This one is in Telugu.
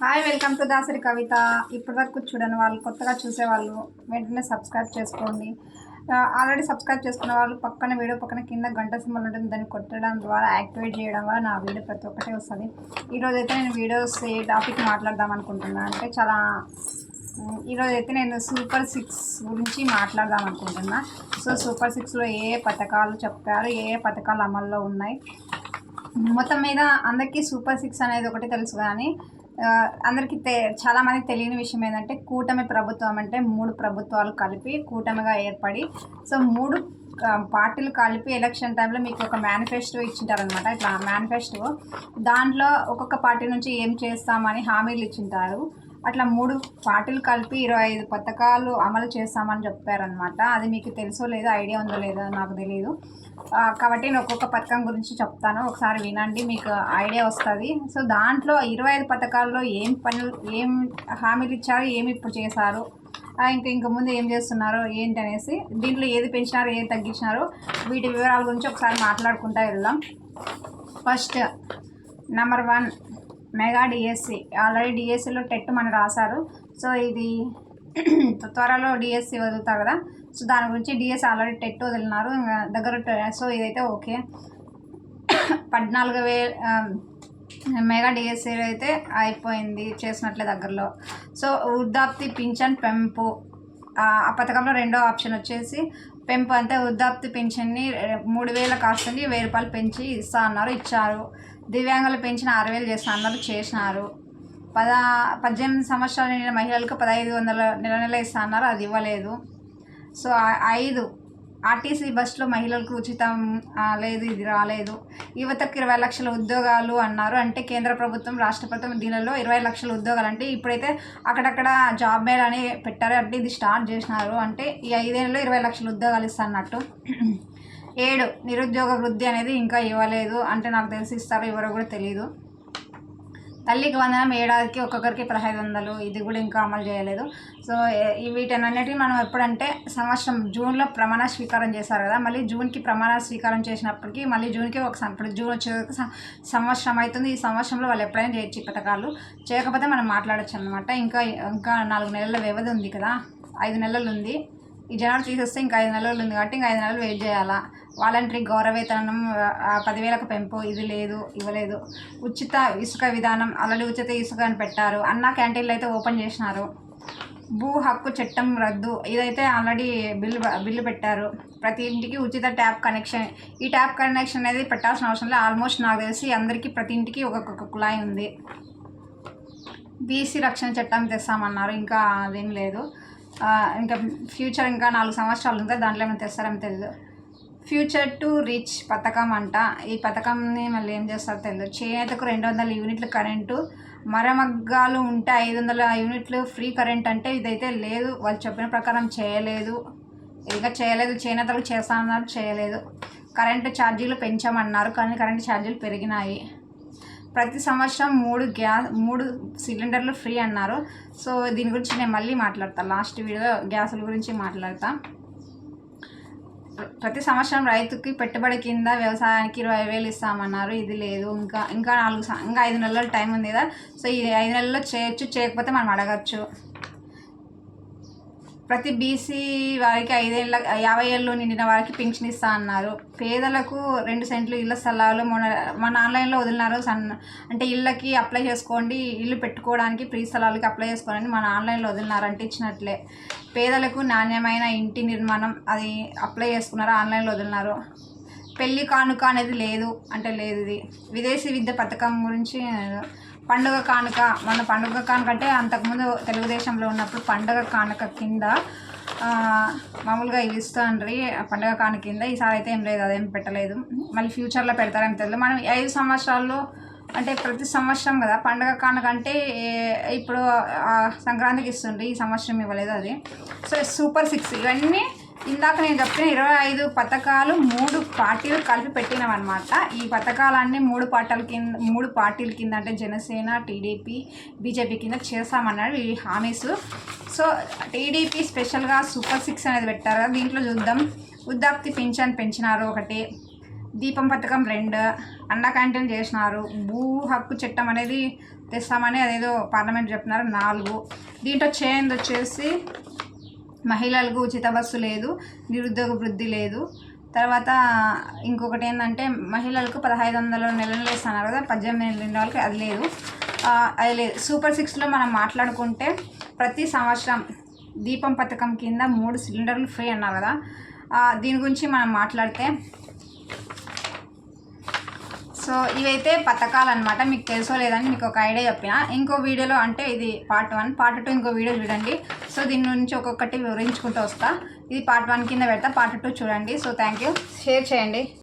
Hi welcome to Dasari Kavitha. ఇప్పటి వరకు చూడని వాళ్ళు కొత్తగా చూసేవాళ్ళు వెంటనే సబ్స్క్రైబ్ చేసుకోండి. ఆల్రెడీ సబ్స్క్రైబ్ చేసుకున్న వాళ్ళు పక్కన వీడియో పక్కన కింద గంట సింబల్ ఉంటుంది దాన్ని కొట్టడం ద్వారా యాక్టివేట్ చేయడం వల్ల నా వీడియో ప్రతి ఒక్కటే వస్తుంది. ఈరోజు అయితే నేను వీడియోస్ ఏ టాపిక్ మాట్లాడదాం అనుకుంటున్నాను అంటే చాలా ఈరోజు అయితే నేను సూపర్ సిక్స్ గురించి మాట్లాడదాం అనుకుంటున్నా. సో సూపర్ సిక్స్లో ఏ ఏ పథకాలు చెప్పారు ఏ ఏ పథకాలు అమల్లో ఉన్నాయి? మొత్తం మీద అందరికీ సూపర్ సిక్స్ అనేది ఒకటి తెలుసు కానీ అందరికీ తె చాలామంది తెలియని విషయం ఏంటంటే కూటమి ప్రభుత్వం అంటే మూడు ప్రభుత్వాలు కలిపి కూటమిగా ఏర్పడి సో మూడు పార్టీలు కలిపి ఎలక్షన్ టైంలో మీకు ఒక మేనిఫెస్టో ఇచ్చింటారనమాట ఇట్లా మేనిఫెస్టో దాంట్లో ఒక్కొక్క పార్టీ నుంచి ఏం చేస్తామని హామీలు ఇచ్చింటారు. అట్లా మూడు పార్టీలు కలిపి ఇరవై ఐదు పథకాలు అమలు చేస్తామని చెప్పారనమాట అది మీకు తెలుసో లేదో ఐడియా ఉందో లేదో నాకు తెలియదు కాబట్టి నేను ఒక్కొక్క పథకం గురించి చెప్తాను. ఒకసారి వినండి మీకు ఐడియా వస్తుంది. సో దాంట్లో ఇరవై ఐదు పథకాల్లో ఏం పనులు ఏం హామీలు ఇచ్చారు ఏమి ఇప్పుడు చేశారు ఇంకా ఇంక ముందు ఏం చేస్తున్నారు ఏంటి అనేసి దీంట్లో ఏది పెంచినారు ఏది తగ్గించినారు వీటి వివరాల గురించి ఒకసారి మాట్లాడుకుంటా వెళ్దాం. First number one mega DSC. Already డిఎస్సిలో టెట్ మనం రాశారు. సో ఇది త్వరలో డిఎస్సి వదులుతారు కదా. సో దాని గురించి డిఎస్సి ఆల్రెడీ టెట్ వదిలినారు. ఇంకా దగ్గర సో ఇదైతే ఓకే. పద్నాలుగు వే మెగా డిఎస్సి అయితే అయిపోయింది చేసినట్లే దగ్గరలో. సో వృద్ధాప్తి పింఛన్ పెంపు. ఆ పథకంలో రెండో ఆప్షన్ వచ్చేసి పెంపు అంటే వృద్ధాప్తి పింఛన్ని మూడు వేల కాస్తుంది వెయ్యి రూపాయలు పెంచి ఇస్తా అన్నారు ఇచ్చారు. దివ్యాంగులు పెంచిన ఆరు వేలు చేస్తా అన్నారు చేసినారు. పద పద్దెనిమిది సంవత్సరాలు నిండిన మహిళలకు పదహైదు వందల నెల నెల ఇస్తా అన్నారు అది ఇవ్వలేదు. సో ఐదు ఆర్టీసీ బస్సులో మహిళలకు ఉచితం లేదు ఇది రాలేదు. యువతకు ఇరవై లక్షల ఉద్యోగాలు అన్నారు. అంటే కేంద్ర ప్రభుత్వం రాష్ట్ర ప్రభుత్వం దీనిలో ఇరవై లక్షల ఉద్యోగాలు. అంటే ఇప్పుడైతే అక్కడక్కడ జాబ్ మేళ అని పెట్టారు. అంటే ఇది స్టార్ట్ చేసినారు. అంటే ఈ ఐదేళ్ళలో ఇరవై లక్షల ఉద్యోగాలు ఇస్తా అన్నట్టు. ఏడు నిరుద్యోగ వృద్ధి అనేది ఇంకా ఇవ్వలేదు అంటే నాకు తెలిసి ఇస్తారో ఎవరో కూడా తెలియదు తల్లికి వందనం ఏడాదికి ఒక్కొక్కరికి పదహైదు వందలు ఇది కూడా ఇంకా అమలు చేయలేదు. సో ఈ వీటన్నిటిని మనం ఎప్పుడంటే సంవత్సరం జూన్లో ప్రమాణ స్వీకారం చేశారు కదా మళ్ళీ జూన్కి ప్రమాణ స్వీకారం చేసినప్పటికీ మళ్ళీ జూన్కి ఒక ఇప్పుడు జూన్ వచ్చే సంవత్సరం అవుతుంది. ఈ సంవత్సరంలో వాళ్ళు ఎప్పుడైనా చేయొచ్చు ఈ పథకాలు. చేయకపోతే మనం మాట్లాడచ్చు అనమాట ఇంకా ఇంకా నాలుగు నెలల వ్యవధి ఉంది కదా ఐదు నెలలు ఉంది. ఈ జనాలు తీసేస్తే ఇంకా ఐదు నెలలు ఉంది కాబట్టి ఇంకా ఐదు నెలలు వెయిట్ చేయాలా? వాలంటరీ గౌరవేతనం పదివేలకు పెంపు ఇది లేదు ఇవ్వలేదు. ఉచిత ఇసుక విధానం ఆల్రెడీ ఉచిత ఇసుక అని పెట్టారు. అన్న క్యాంటీన్లు అయితే ఓపెన్ చేసినారు. భూ హక్కు చట్టం రద్దు ఇదైతే ఆల్రెడీ బిల్లు బిల్లు పెట్టారు. ప్రతి ఇంటికి ఉచిత ట్యాప్ కనెక్షన్. ఈ ట్యాప్ కనెక్షన్ అనేది పెట్టాల్సిన అవసరం లేదు. ఆల్మోస్ట్ నాకు తెలిసి అందరికీ ప్రతి ఇంటికి ఒక్కొక్క కుళాయి ఉంది. బీసీ రక్షణ చట్టం తెస్తామన్నారు. ఇంకా అదేం లేదు. ఇంకా ఫ్యూచర్ ఇంకా నాలుగు సంవత్సరాలు ఉంటే దాంట్లో ఏమైనా తెస్తారేమో తెలియదు ఫ్యూచర్ టు రిచ్ పథకం అంట. ఈ పథకంని మళ్ళీ ఏం చేస్తారో తెలియదు చేనేతకు రెండు వందల యూనిట్లు కరెంటు మరమగ్గాలు ఉంటే ఐదు వందల యూనిట్లు ఫ్రీ కరెంట్ అంటే ఇదైతే లేదు. వాళ్ళు చెప్పిన ప్రకారం చేయలేదు. ఇంకా చేయలేదు చేనేతలకు చేస్తామన్నారు చేయలేదు. కరెంటు ఛార్జీలు పెంచామన్నారు కానీ కరెంటు ఛార్జీలు పెరిగినాయి. ప్రతి సంవత్సరం మూడు గ్యాస్ మూడు సిలిండర్లు ఫ్రీ అన్నారు. సో దీని గురించి నేను మళ్ళీ మాట్లాడతాను లాస్ట్ వీడియో గ్యాసుల గురించి మాట్లాడతా. ప్రతి సంవత్సరం రైతుకి పెట్టుబడి కింద వ్యవసాయానికి ఇరవై వేలు ఇస్తామన్నారు. ఇది లేదు. ఇంకా ఇంకా నాలుగు ఇంకా ఐదు నెలల టైం ఉంది కదా. సో ఈ ఐదు నెలల్లో చేయొచ్చు చేయకపోతే మనం అడగచ్చు. ప్రతి బీసీ వారికి ఐదేళ్ళ యాభై ఏళ్ళు నిండిన వారికి పింఛన్ ఇస్తా అన్నారు. పేదలకు రెండు సెంట్లు ఇళ్ళ స్థలాలు మన మన ఆన్లైన్లో వదిలినారు. సన్ అంటే ఇళ్ళకి అప్లై చేసుకోండి ఇల్లు పెట్టుకోవడానికి ఫ్రీ స్థలాలకి అప్లై చేసుకోండి మన ఆన్లైన్లో వదిలినారు అంటే ఇచ్చినట్లే. పేదలకు నాణ్యమైన ఇంటి నిర్మాణం అది అప్లై చేసుకున్నారు? ఆన్లైన్లో వదిలినారు. పెళ్ళి కానుక అనేది లేదు అంటే లేదు ఇది. విదేశీ విద్య పథకం గురించి పండుగ కానుక మన పండుగ కానుక అంటే అంతకుముందు తెలుగుదేశంలో ఉన్నప్పుడు పండుగ కానుక కింద మామూలుగా ఇవి ఇస్తాండ్రి ఆ పండుగ కానుక కింద. ఈసారి అయితే ఏం లేదు అదేం పెట్టలేదు. మళ్ళీ ఫ్యూచర్లో పెడతారని తెలియదు. మనం ఐదు సంవత్సరాల్లో అంటే ప్రతి సంవత్సరం కదా పండుగ కానుక అంటే ఇప్పుడు సంక్రాంతికి ఇస్తుండ్రి. ఈ సంవత్సరం ఇవ్వలేదు అది. So super six. ఇవన్నీ ఇందాక నేను చెప్పిన ఇరవై ఐదు పథకాలు మూడు పార్టీలు కలిపి పెట్టినవన్నమాట. ఈ పథకాలన్నీ మూడు పార్టీల కింద మూడు పార్టీల కింద అంటే జనసేన టీడీపీ బీజేపీ కింద చేస్తామన్నాడు ఈ హామీస్. సో టీడీపీ స్పెషల్గా సూపర్ సిక్స్ అనేది పెట్టారు. కదా దీంట్లో చూద్దాం. ఉద్దాప్తి పింఛన్ పెంచినారు ఒకటి. దీపం పథకం రెండు. అన్న క్యాంటీన్ చేసినారు. భూ హక్కు చట్టం అనేది తెస్తామని అదేదో పార్లమెంట్ చెప్తున్నారు నాలుగు. దీంట్లో చేంజ్ వచ్చేసి మహిళలకు ఉచిత బస్సు లేదు నిరుద్యోగ వృద్ధి లేదు. తర్వాత ఇంకొకటి ఏంటంటే మహిళలకు పదహైదు వందల నెల నెల ఇస్తున్నారు కదా పద్దెనిమిది నెలల వాళ్ళకి అది లేదు. అది లేదు. సూపర్ సిక్స్లో మనం మాట్లాడుకుంటే ప్రతి సంవత్సరం దీపం పథకం కింద మూడు సిలిండర్లు ఫ్రీ అన్నారు కదా. దీని గురించి మనం మాట్లాడితే సో ఇవైతే పథకాలు అనమాట మీకు తెలుసో లేదని మీకు ఒక ఐడియా చెప్పిన. ఇంకో వీడియోలో అంటే ఇది పార్ట్ వన్. పార్ట్ టూ ఇంకో వీడియో చూడండి. సో దీని నుంచి ఒక్కొక్కటి వివరించుకుంటూ వస్తా. ఇది పార్ట్ వన్ కింద పెడతా. పార్ట్ టూ చూడండి. So thank you. షేర్ చేయండి.